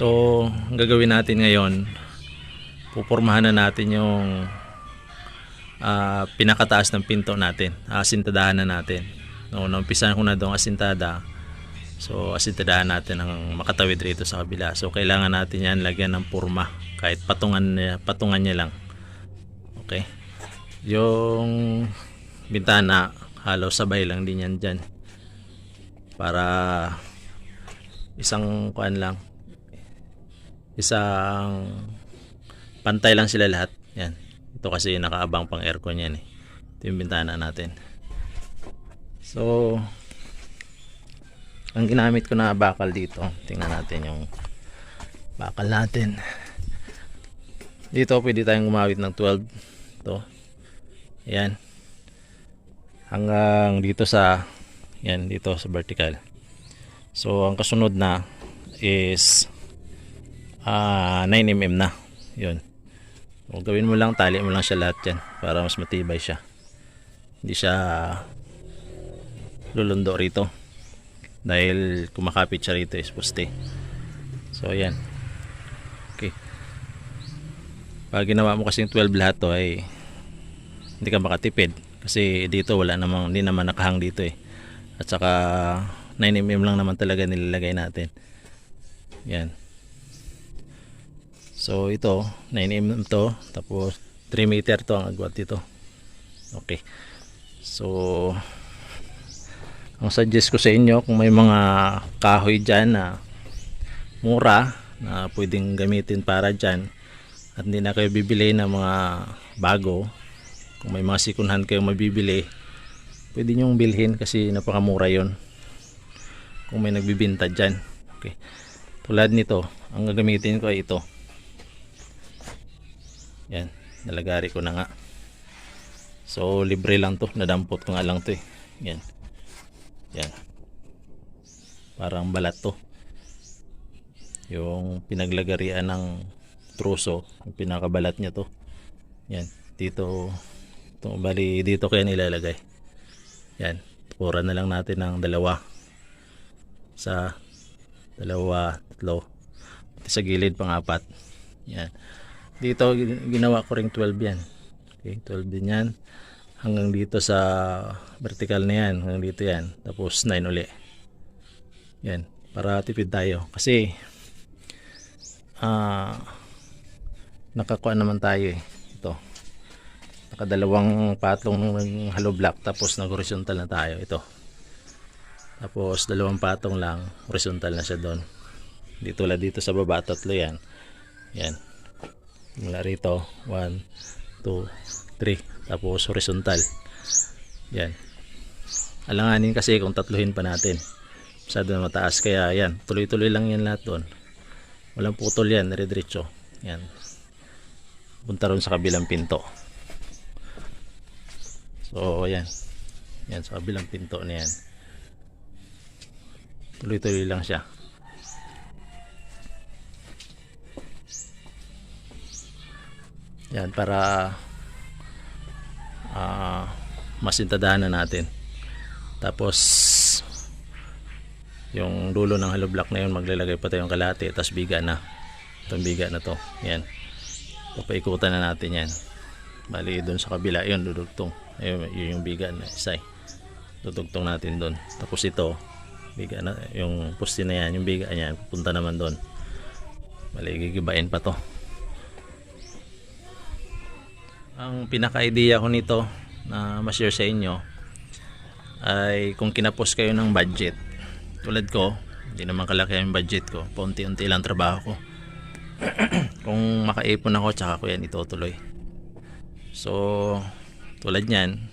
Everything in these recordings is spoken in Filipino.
So, ang gagawin natin ngayon, pupormahan na natin yung ah, pinakataas ng pinto natin. Asintadahan na natin. No, naumpisahan ko na doon asintada. So, asintadahan natin ang makatawid rito sa kabila. So, kailangan natin yan lagyan ng purma. Kahit patungan niya, patungan niya lang. Okay? Yung bintana, halos sabay lang din yan dyan. Para isang kuan lang, isang pantay lang sila lahat. Yan. Ito kasi nakaabang pang aircon yan eh. Ito yung bintana natin. So, ang ginamit ko na bakal dito, tingnan natin yung bakal natin. Dito pwede tayong gumamit ng 12. Ito. Yan. Hanggang dito sa yan dito sa vertical. So, ang kasunod na is ah 9 mm na yun o gawin mo lang tali mo lang siya lahat yan para mas matibay siya hindi siya lulundo rito dahil kumakapit siya rito is poste so yan okay. Pag ginawa mo kasing 12 lahat to ay hindi ka makatipid. Kasi dito wala namang hindi naman nakahang dito eh. At saka 9mm lang naman talaga nilalagay natin. Yan So ito, 9mm to, tapos 3 meter to ang agwat dito. Okay. So ang suggest ko sa inyo kung may mga kahoy dyan na mura na pwedeng gamitin para dyan at hindi na kayo bibili ng mga bago kung may mga sikunhan kayong mabibili pwede nyong bilhin kasi napakamura yon kung may nagbibinta dyan okay. tulad nito ang gagamitin ko ay ito yan, nalagari ko na nga. So, libre lang to. Nadampot ko nga lang to eh. Yan. Yan. Parang balat to. Yung pinaglagarian ng truso, yung pinakabalat niya to. Yan. Dito, to, bali dito kaya nilalagay. Yan. Pura na lang natin ng dalawa. Sa dalawa, tatlo. Pati sa gilid pang apat. Yan dito gin- ginawa ko ring 12 yan okay 12 din yan hanggang dito sa vertical na yan hanggang dito yan. Tapos 9 uli. Yan para tipid tayo. Kasi ah nakakuha naman tayo eh. Ito. Nakadalawang patlong ng hollow block tapos nag horizontal na tayo. Ito. Tapos dalawang patong lang horizontal na siya doon. Dito la dito sa baba tatlo yan. Yan. Mula rito 1, 2, 3 tapos horizontal. Yan. Alanganin kasi kung tatluhin pa natin. Masyado na mataas. Kaya yan tuloy tuloy lang yan lahat doon. Walang putol yan dire-diretso yan. Punta ron sa kabilang pinto. So yan. Yan sa kabilang pinto na yan. Tuloy tuloy lang siya. Yan para masintadahan na natin. Tapos yung dulo ng hollow block na yun maglalagay pa tayong kalate tapos biga na. Itong biga na to. Yan. Papaikutan na natin yan. Bali doon sa kabila yun dudugtong. Ayun, yun yung biga na isa. eh. Dudugtong natin doon. Tapos ito biga na yung poste na yan yung biga niyan pupunta naman doon. Bali gigibain pa to. Ang pinaka-idea ko nito na ma-share sa inyo ay kung kinapos kayo ng budget. Tulad ko, hindi naman kalaki ang budget ko. Paunti-unti lang trabaho ko. kung makaipon ako, tsaka ko yan itutuloy. So, tulad niyan,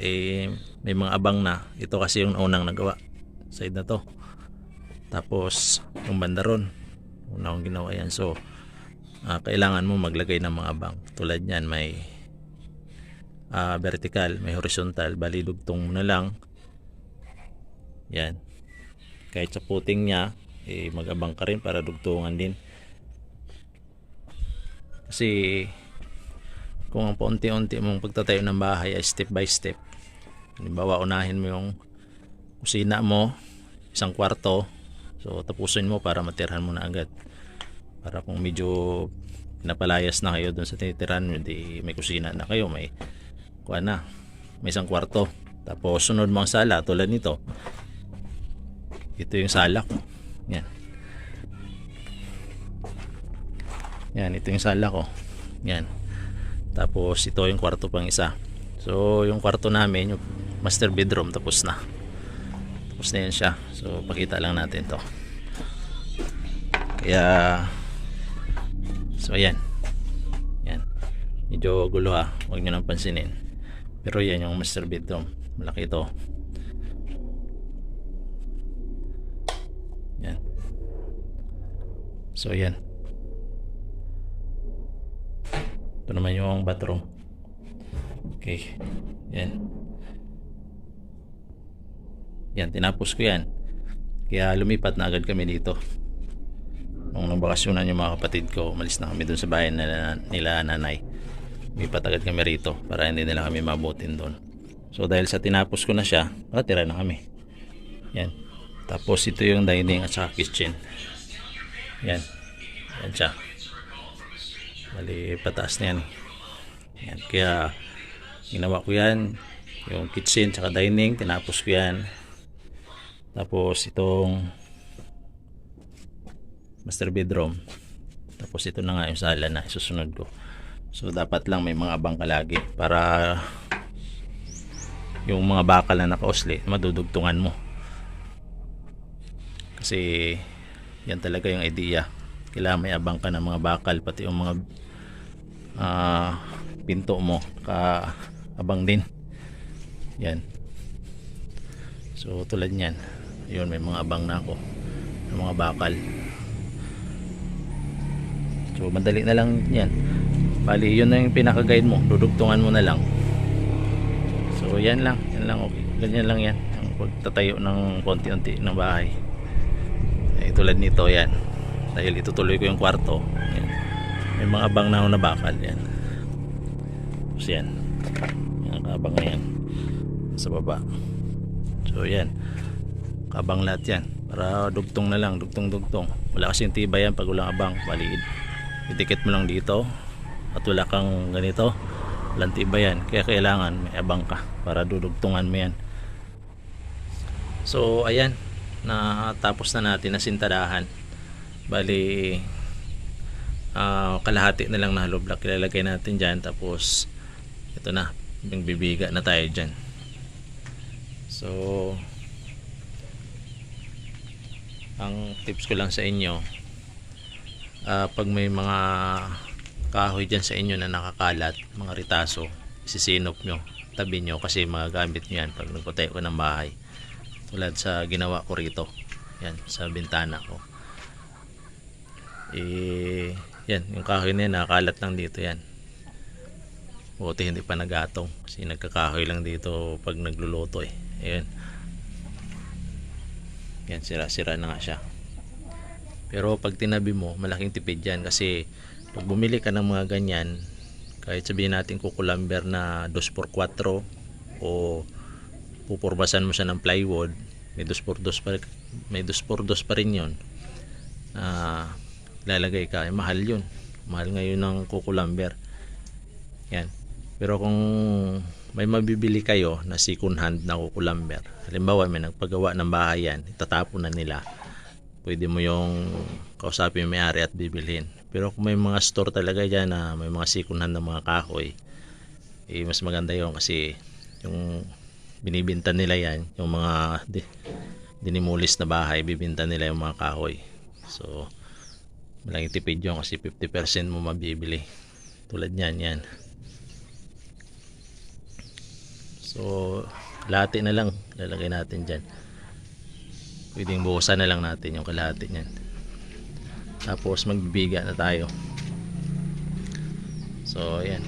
eh, may mga abang na. Ito kasi yung unang nagawa. Side na to. Tapos, yung banda ron. Una kong ginawa yan. So, ah, kailangan mo maglagay ng mga abang. Tulad niyan, may ah, vertical, may horizontal. Bali, dugtong mo na lang. Yan. Kahit sa puting niya, eh, mag-abang ka rin para dugtungan din. Kasi kung ang paunti-unti mong pagtatayo ng bahay ay step by step. Halimbawa, unahin mo yung kusina mo, isang kwarto. So, tapusin mo para matirhan mo na agad. Para kung medyo napalayas na kayo dun sa tinitirhan nyo, di may kusina na kayo, may kuha na, may isang kwarto. Tapos sunod mo ang sala tulad nito. Ito yung sala ko. Yan. Yan, ito yung sala ko. Yan. Tapos ito yung kwarto pang isa. So yung kwarto namin, yung master bedroom tapos na. Tapos na yan siya. So pakita lang natin to. Kaya So ayan. Yan. Medyo gulo ha. Huwag nyo nang pansinin. Pero yan yung master bedroom. Malaki ito. Yan. So yan. Ito naman yung bathroom. Okay. Yan. Yan, tinapos ko yan. Kaya lumipat na agad kami dito. Nung nagbakasyonan yung mga kapatid ko, umalis na kami dun sa bahay nila, nila nanay. Lumipat agad kami rito para hindi nila kami mabutin doon. So dahil sa tinapos ko na siya, nakatira na kami. Yan. Tapos ito yung dining at saka kitchen. Yan. Yan siya. Bali, pataas na yan. Yan. Kaya, ginawa ko yan. Yung kitchen, tsaka dining, tinapos ko yan. Tapos, itong master bedroom. Tapos, ito na nga yung sala na isusunod ko. So, dapat lang may mga abang ka lagi para yung mga bakal na nakausli, madudugtungan mo. Kasi, yan talaga yung idea. Kailangan may abang ka ng mga bakal, pati yung mga ah, pinto mo ka abang din yan so tulad niyan yun may mga abang na ako ng mga bakal so madali na lang yan bali yun na yung pinaka guide mo. Dudugtungan mo na lang. So yan lang. Yan lang okay. Ganyan lang yan. Ang pagtatayo ng konti-unti ng bahay. Eh, tulad nito yan. Dahil itutuloy ko yung kwarto. Yan. may mga abang na ako na bakal yan. Tapos yan. Yan kabang na yan. Sa baba. So yan. Kabang lahat yan. Para dugtong na lang. Dugtong dugtong wala kasing tibay yan pag walang abang. Baliid itikit mo lang dito at wala kang ganito walang tibay yan? Kaya kailangan may abang ka para dudugtungan mo yan. So ayan. Natapos na natin na sintadahan bali ah, kalahati na lang na hollow block ilalagay natin dyan. Tapos ito na. Yung bibiga na tayo dyan. So ang tips ko lang sa inyo ah, pag may mga kahoy dyan sa inyo na nakakalat mga ritaso isisinop nyo tabi nyo kasi magagamit nyo yan pag nagpatayo ko ng bahay. Tulad sa ginawa ko rito yan sa bintana ko. Eh yan yung kahoy na yan nakakalat lang dito yan. Buti hindi pa nagatong kasi nagkakahoy lang dito pag nagluluto eh. Ayun. Yan sira sira na nga siya. Pero pag tinabi mo malaking tipid yan kasi pag bumili ka ng mga ganyan kahit sabihin natin kukulamber na 2x4 o pupurbasan mo siya ng plywood may 2x2 pa, may 2x2 pa rin yun. Na lalagay ka eh, mahal yun. Mahal ngayon ng kukulamber. Yan. Pero kung may mabibili kayo na second hand na kukulamber halimbawa may nagpagawa ng bahay yan itatapon na nila pwede mo yung kausapin yung may-ari at bibilhin pero kung may mga store talaga dyan na may mga second hand na mga kahoy eh, mas maganda yon kasi yung binibinta nila yan yung mga di, dinimulis na bahay bibinta nila yung mga kahoy. So malaking tipid yun kasi 50% mo mabibili. Tulad niyan yan. So kalahati na lang lalagay natin dyan. Pwedeng buhusan na lang natin yung kalahati niyan tapos magbibiga na tayo so ayan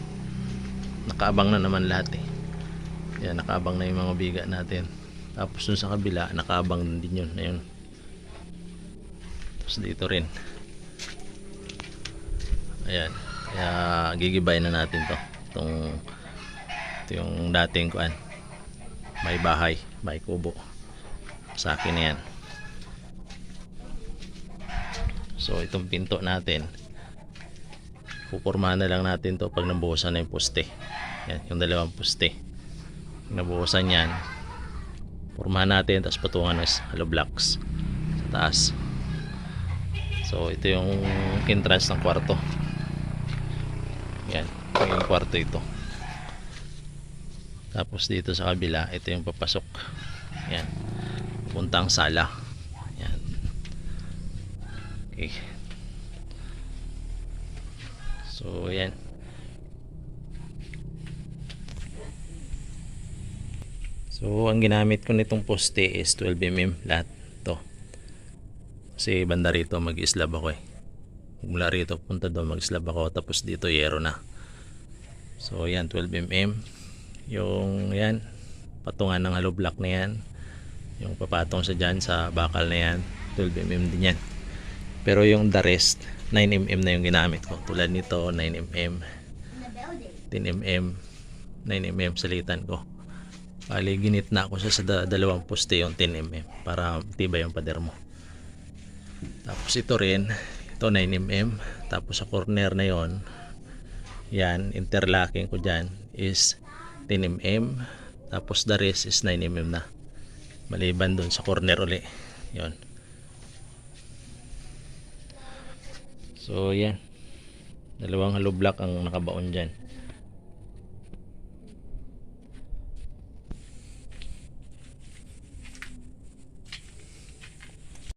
nakaabang na naman lahat eh yan nakaabang na yung mga biga natin tapos dun sa kabila nakaabang din yun ayun tapos dito rin ayan Kaya gigibay na natin to. Itong, ito yung dating kuan. May bahay, bahay kubo. Sa akin yan. So itong pinto natin, pupurmahan na lang natin to pag nabuhusan na yung poste. Yan, yung dalawang poste. Nabuhusan yan, purmahan natin, tapos patungan ng hollow blocks sa taas. So ito yung entrance ng kwarto. Yan, yung kwarto ito. Tapos dito sa kabila, ito yung papasok. Yan. Puntang sala. Okay. So, yan. So, ang ginamit ko nitong poste is 12mm lahat. to Kasi banda rito mag-islab ako eh. Mula rito punta doon mag-islab ako tapos dito yero na. So, yan 12mm. Yung yan patungan ng hollow block na yan. Yung papatong sa dyan sa bakal na yan 12mm din yan. Pero yung the rest 9mm na yung ginamit ko. Tulad nito 9mm 10mm 9mm salitan ko. Bali, ginit na ako siya sa da- dalawang poste yung 10mm para tibay yung pader mo. Tapos ito rin, ito 9mm. Tapos sa corner na yon yan, interlocking ko dyan is 10mm. Tapos the rest is 9mm na. Maliban dun sa corner uli. yon So, yan. Dalawang hollow block ang nakabaon dyan.